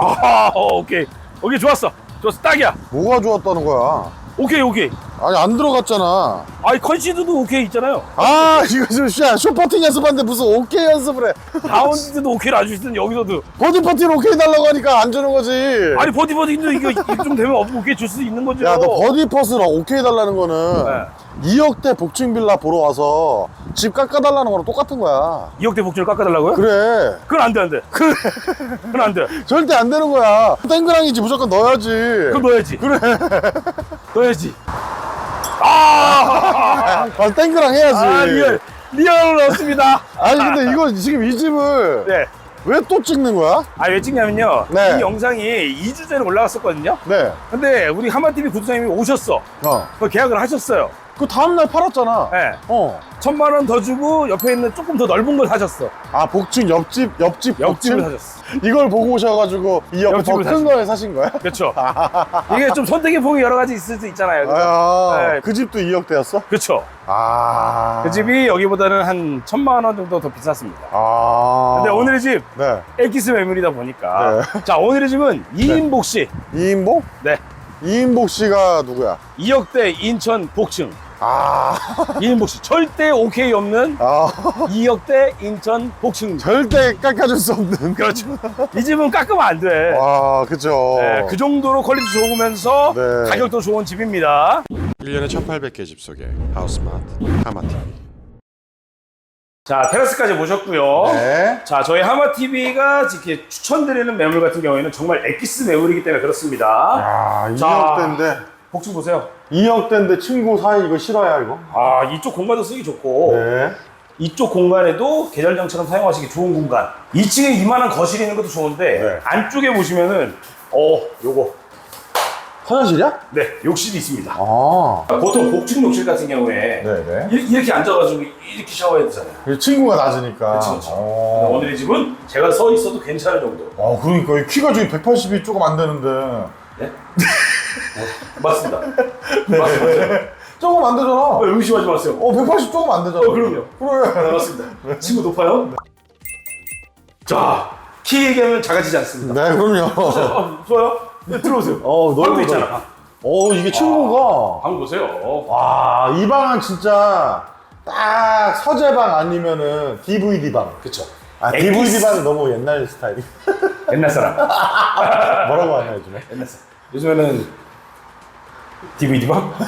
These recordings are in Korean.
아, 어, 오케이. 오케이, 좋았어. 좋았어. 딱이야. 뭐가 좋았다는 거야? 오케이, 오케이. 아니 안 들어갔잖아. 아이, 컨시드도 오케이 있잖아요. 아 이거 좀 야, 쇼퍼팅 연습하는데 무슨 오케이 연습을 해? 다운지도 오케이를 안 주시던 여기서도. 버디 퍼팅 오케이 달라고 하니까 안 주는 거지. 아니, 버디 버디도 이거 이좀 되면 오케이 줄 수 있는 거죠. 야 너 버디 퍼스를 오케이 달라는 거는 네. 2억대 복층 빌라 보러 와서 집 깎아달라는 거랑 똑같은 거야. 2억대 복지를 깎아달라고요? 그래. 그건 안 돼, 안 돼. 그래. 그건 안 돼. 절대 안 되는 거야. 땡그랑이지 무조건 넣어야지. 그럼 넣어야지. 그래. 넣어야지. 아! 아, 땡그랑 해야지. 아, 리얼. 리얼로 넣었습니다. 아니 근데 이거 지금 이 집을 네. 왜 또 찍는 거야? 아, 왜 찍냐면요. 네. 이 영상이 2주 전에 올라갔었거든요. 네. 근데 우리 하마TV 구독자님이 오셨어. 어. 그 계약을 하셨어요. 그 다음날 팔았잖아. 네. 어. 천만 원 더 주고 옆에 있는 조금 더 넓은 걸 사셨어. 아 복층 옆집 옆집 옆집을 사셨어. 이걸 보고 오셔가지고 이 옆에 옆집을 더큰 걸 사신 거야? 그렇죠. 이게 좀 선택의 폭이 여러 가지 있을 수 있잖아요. 아, 네. 그 집도 2억대였어? 그렇죠. 아. 그 집이 여기보다는 한 천만 원 정도 더 비쌌습니다. 아. 근데 오늘의 집 네. 엘키스 매물이다 보니까 네. 자 오늘의 집은 이인복 씨. 이인복? 네. 이인복 씨가 누구야? 2억대 인천 복층. 아. 이인복 씨 절대 오케이 없는 아. 2억대 인천 복층. 절대 깎아줄 수 없는. 그렇죠. 이 집은 깎으면 안 돼. 와, 그죠. 네, 그 정도로 퀄리티 좋으면서 네. 가격도 좋은 집입니다. 1년에 1800개 집 속에 하우스마트 하마TV 자, 테라스까지 모셨고요. 네. 자, 저희 하마TV가 이렇게 추천드리는 매물 같은 경우에는 정말 엑기스 매물이기 때문에 그렇습니다. 아, 자. 2억 대인데. 복층 보세요. 2억대인데 친구 사이 이거 싫어야, 이거? 아, 이쪽 공간도 쓰기 좋고, 네. 이쪽 공간에도 계절장처럼 사용하시기 좋은 공간. 2층에 이만한 거실이 있는 것도 좋은데, 네. 안쪽에 보시면은, 어, 요거. 화장실이야? 네, 욕실이 있습니다. 아. 보통 복층 욕실 같은 경우에, 네네. 이- 이렇게 앉아가지고 이렇게 샤워해야 되잖아요. 친구가 낮으니까. 그렇죠, 그렇죠. 어. 오늘의 집은 제가 서 있어도 괜찮을 정도. 아, 그러니까 이 키가 지금 180이 조금 안 되는데. 네? 맞습니다. 맞습니다. 조금 안 되잖아. 어, 의심하지 마세요. 어, 180 조금 안 되잖아. 어, 그럼요. 그래. 네, 맞습니다. 친구 높아요? 자, 키 얘기하면 작아지지 않습니다. 네, 그럼요. 어, 좋아요? 네, 들어오세요. 어, 방도 넓어, 있잖아. 어, 이게 친구가. 방 보세요. 와, 이 방은 진짜 딱 서재방 아니면은 DVD 방. 그쵸. 아. DVD 방은 너무 옛날 스타일이. 옛날 사람. 뭐라고 하나 요즘에? 옛날 사람. 요즘에는 DVD 방?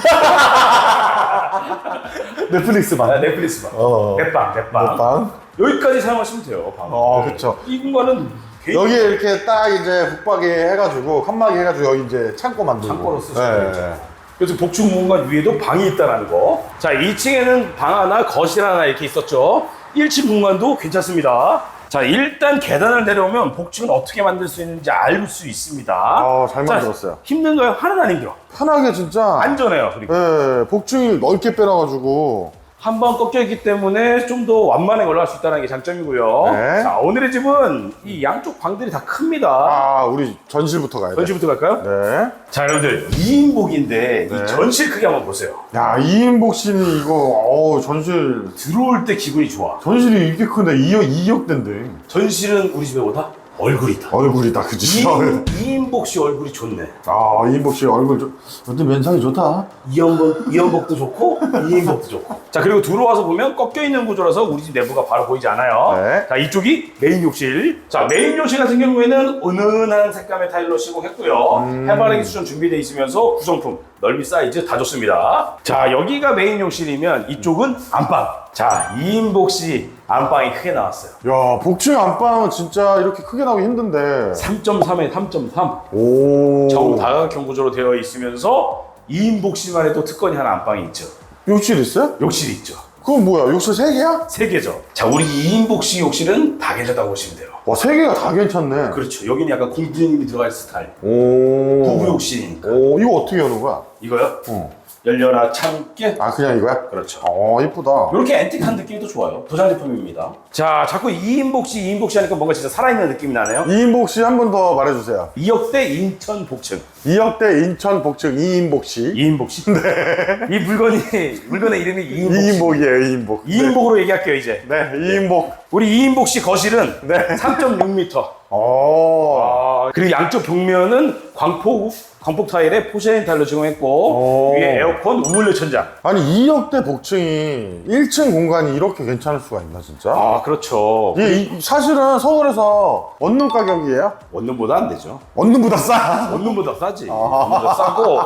넷플릭스 방. 아, 넷플릭스 방. 어. 넷방, 넷방. 넷방. 여기까지 사용하시면 돼요, 방. 어, 그쵸. 이 공간은 개인 여기에 이렇게 딱 이제 붙박이 해가지고 칸막이 해가지고 여기 이제 창고 만들고. 창고로 쓰시면 네. 되죠. 그래서 복층 공간 위에도 방이 있다는 거. 자, 2층에는 방 하나, 거실 하나 이렇게 있었죠. 1층 공간도 괜찮습니다. 자, 일단 계단을 내려오면 복층은 어떻게 만들 수 있는지 알 수 있습니다. 아, 잘 자, 만들었어요. 힘든가요? 하나도 안 힘들어. 편하게 진짜. 안전해요. 그리고 네, 복층이 넓게 빼놔가지고. 한 번 꺾여있기 때문에 좀 더 완만하게 올라갈 수 있다는 게 장점이고요. 네. 자, 오늘의 집은 이 양쪽 방들이 다 큽니다. 아, 우리 전실부터 가야 돼. 전시부터 갈까요? 네. 자, 여러분들 2인복인데 네. 이 전실 크기 한번 보세요. 야, 이인복 씨는 이거, 어우, 전실. 들어올 때 기분이 좋아. 전실이 이렇게 큰데 2억, 2억대인데. 전실은 우리 집에보다 얼굴이 있다. 얼굴이다, 그지? 이인, 이인복 씨 얼굴이 좋네. 아, 이인복 씨 얼굴 좀, 근데 면상이 좋다. 이연복, 이연복도 좋고, 이인복도 좋고. 자, 그리고 들어와서 보면 꺾여 있는 구조라서 우리 집 내부가 바로 보이지 않아요. 네. 자, 이쪽이 메인 욕실. 자, 메인 욕실 같은 경우에는 은은한 색감의 타일로 시공했고요. 음. 해바라기 수전 준비되어 있으면서 구성품, 넓이 사이즈 다 좋습니다. 자, 여기가 메인 욕실이면 이쪽은 안방. 자, 이인복 씨 안방이 크게 나왔어요. 야, 복층 안방은 진짜 이렇게 크게 나오기 힘든데. 3.3에 3.3. 오. 정다각형 구조로 되어 있으면서 2인복 씨만의 또 특권이 하나 안방에 있죠. 욕실 있어요? 욕실이 있죠. 그건 뭐야? 욕실 세 개야 세 개죠. 자, 우리 2인복 씨 욕실은 다 괜찮다고 보시면 돼요. 와, 세 개가 다 괜찮네. 그렇죠. 여기는 약간 공주님이 들어갈 스타일. 오. 부부 욕실이니까. 오, 이거 어떻게 여는 거야? 이거요? 어. 열려라 참깨. 아, 그냥 이거야? 그렇죠. 어, 이쁘다. 이렇게 앤틱한 느낌도 좋아요. 도장 제품입니다. 자, 자꾸 2인복 씨, 2인복 씨 하니까 뭔가 진짜 살아있는 느낌이 나네요. 이인복 씨 한 번 더 말해주세요. 2억대 인천 복층. 2억대 인천 복층 이인복 씨. 2인복 씨. 네. 이 물건이, 물건의 이름이 2인복 씨. 이인복이에요, 이인복. 2인복으로 얘기할게요, 이제. 네, 이인복. 우리 2인복 씨 거실은 네. 3.6m. 어. 아, 아, 그리고 양쪽 벽면은 광폭, 광폭 타일에 포샤인 타일로 제공했고, 오. 위에 에어컨 우물려 천장. 아니 2억대 복층이 1층 공간이 이렇게 괜찮을 수가 있나 진짜? 아, 그렇죠. 이게 이- 사실은 서울에서 원룸 가격이에요? 원룸보다 안 되죠. 원룸보다 싸. 원룸보다 싸지. 원룸보다 싸고,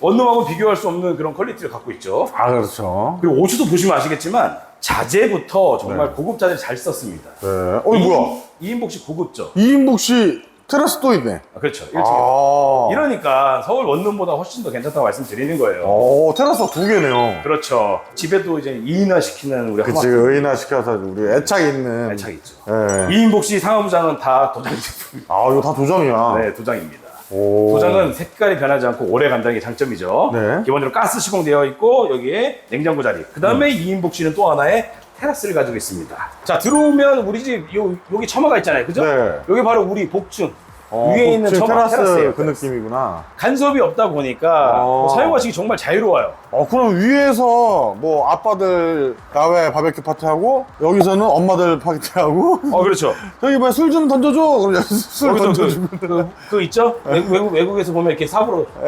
원룸하고 비교할 수 없는 그런 퀄리티를 갖고 있죠. 아 그렇죠. 그리고 옷도 보시면 아시겠지만, 자재부터 정말 고급 자재 잘 썼습니다. 네. 어이 뭐야? 2인복식 고급죠. 2인복 씨 테라스도 있네. 아, 그렇죠. 1층에. 아. 이러니까 서울 원룸보다 훨씬 더 괜찮다고 말씀드리는 거예요. 오 테라스 두 개네요. 그렇죠. 집에도 이제 2인화 시키는 우리 그치 하마 의인화 시켜서 우리 애착 있는. 애착 있죠. 예. 2인복식 상하부장은 다 도장 제품. 아 이거 다 도장이야. 네, 도장입니다. 오. 도장은 색깔이 변하지 않고 오래 간다는 게 장점이죠. 네. 기본적으로 가스 시공되어 있고 여기에 냉장고 자리. 그 다음에 2인복실은 또 하나의 테라스를 가지고 있습니다. 자 들어오면 우리 집 요, 여기 처마가 있잖아요, 그죠? 네. 여기 바로 우리 복층 어, 위에 있는 복층 처마 테라스 테라스예요. 그 느낌이구나. 간섭이 없다 보니까 어. 뭐 사용하시기 정말 자유로워요. 어 그럼 위에서 뭐 아빠들 야외 바베큐 파티하고 여기서는 엄마들 파티하고 어 그렇죠. 저기 뭐술 좀 던져줘 그럼 여기서 술 여기서 던져주고 그, 그, 그 있죠? 외국, 외국, 외국 에서 보면 이렇게 삽으로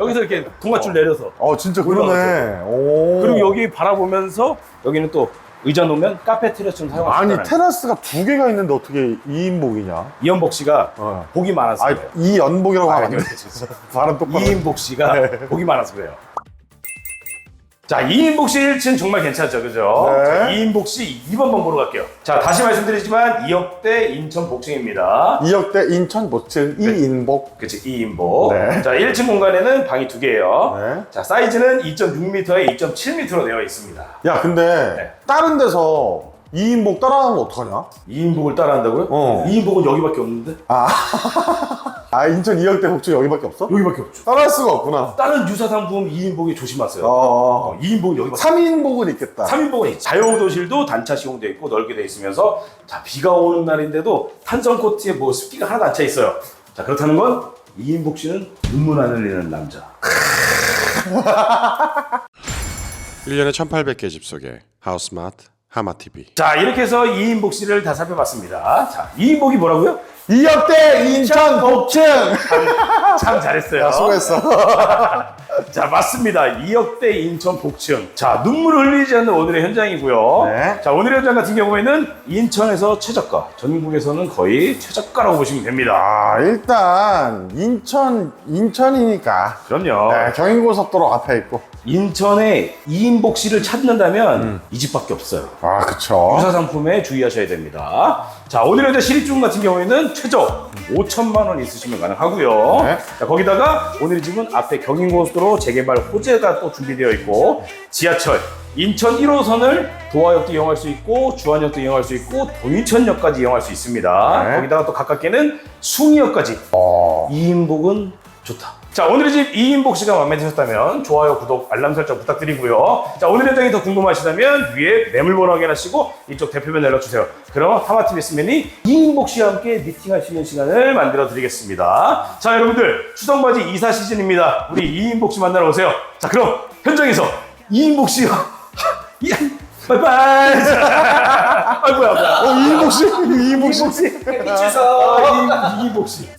여기서 이렇게 동아줄 내려서 어 진짜 올라가죠. 그러네 오. 그리고 여기 바라보면서 여기는 또 의자 놓으면 카페 테라스처럼 사용할 수 아니 있잖아요. 테라스가 두 개가 있는데 어떻게 2인복이냐 이현복 씨가 어. 복이 많아서 아니 그래요. 이 연복이라고 하면 안 돼. 발음 똑바로 이인복 씨가 복이 많아서 그래요. 자, 이인복 씨 1층 정말 괜찮죠, 그죠? 네. 자, 이인복 씨 2번 번 보러 갈게요. 자, 다시 말씀드리지만 2억대 인천 복층입니다. 2억대 인천 모층 2인복 그치, 2인복. 네. 자, 1층 공간에는 방이 두 개예요. 네. 자, 사이즈는 2.6m에 2.7m로 되어 있습니다. 야 근데 네. 다른 데서 2인복 따라하면 어떡하냐 2인복을 따라한다고요? 어. 2인복은 여기밖에 없는데? 아 인천 2억대 복층 여기밖에 없어? 여기밖에 없죠. 따라할 수가 없구나 다른 유사 상품 2인복이 조심하세요. 어, 어, 2인복은 여기밖에 3인복은 있겠다 3인복은 있죠. 자유도실도 단차 시공되어 있고 넓게 되어 있으면서 자 비가 오는 날인데도 탄성 코트에 뭐 습기가 하나도 안 차 있어요. 자 그렇다는 건 2인복 씨는 눈물 안 흘리는 남자. 1년에 1800개 집 속에 하우스마트 하마TV 자 이렇게 해서 2인복 씨를 다 살펴봤습니다. 자 2인복이 뭐라고요? 2억대 인천 복층 참 잘했어요. 야 수고했어 자 맞습니다. 2억대 인천 복층. 자 눈물 흘리지 않는 오늘의 현장이고요. 네. 자 오늘의 현장 같은 경우에는 인천에서 최저가, 전국에서는 거의 최저가라고 보시면 됩니다. 아 일단 인천 인천이니까 그럼요. 네, 경인고속도로 앞에 있고 인천에 2인복실을 찾는다면 이 집밖에 없어요. 아 그쵸 유사 상품에 주의하셔야 됩니다. 자, 오늘의 이제 시립중 같은 경우에는 최저 5천만 원 있으시면 가능하고요. 네. 자, 거기다가 오늘의 집은 앞에 경인고속도로 재개발 호재가 또 준비되어 있고 지하철 인천 1호선을 도화역도 이용할 수 있고 주안역도 이용할 수 있고 동인천역까지 이용할 수 있습니다. 네. 거기다가 또 가깝게는 숭이역까지 어. 2인복은 좋다. 자, 오늘의 집 2인복 씨가 마음에 드셨다면 좋아요, 구독, 알람 설정 부탁드리고요. 자, 오늘의 현장이 더 궁금하시다면 위에 매물번호 확인하시고 이쪽 대표면 연락주세요. 그럼 하마TV 스맨이 2인복 씨와 함께 미팅할 수 있는 시간을 만들어 드리겠습니다. 자, 여러분들 추석맞이 이사 시즌입니다. 우리 2인복 씨 만나러 오세요. 자, 그럼 현장에서 2인복 씨와 이- 바이바이. 아이고야, 뭐야. 어 이인복 씨 이인복 씨 이인복 씨. 이인복 씨.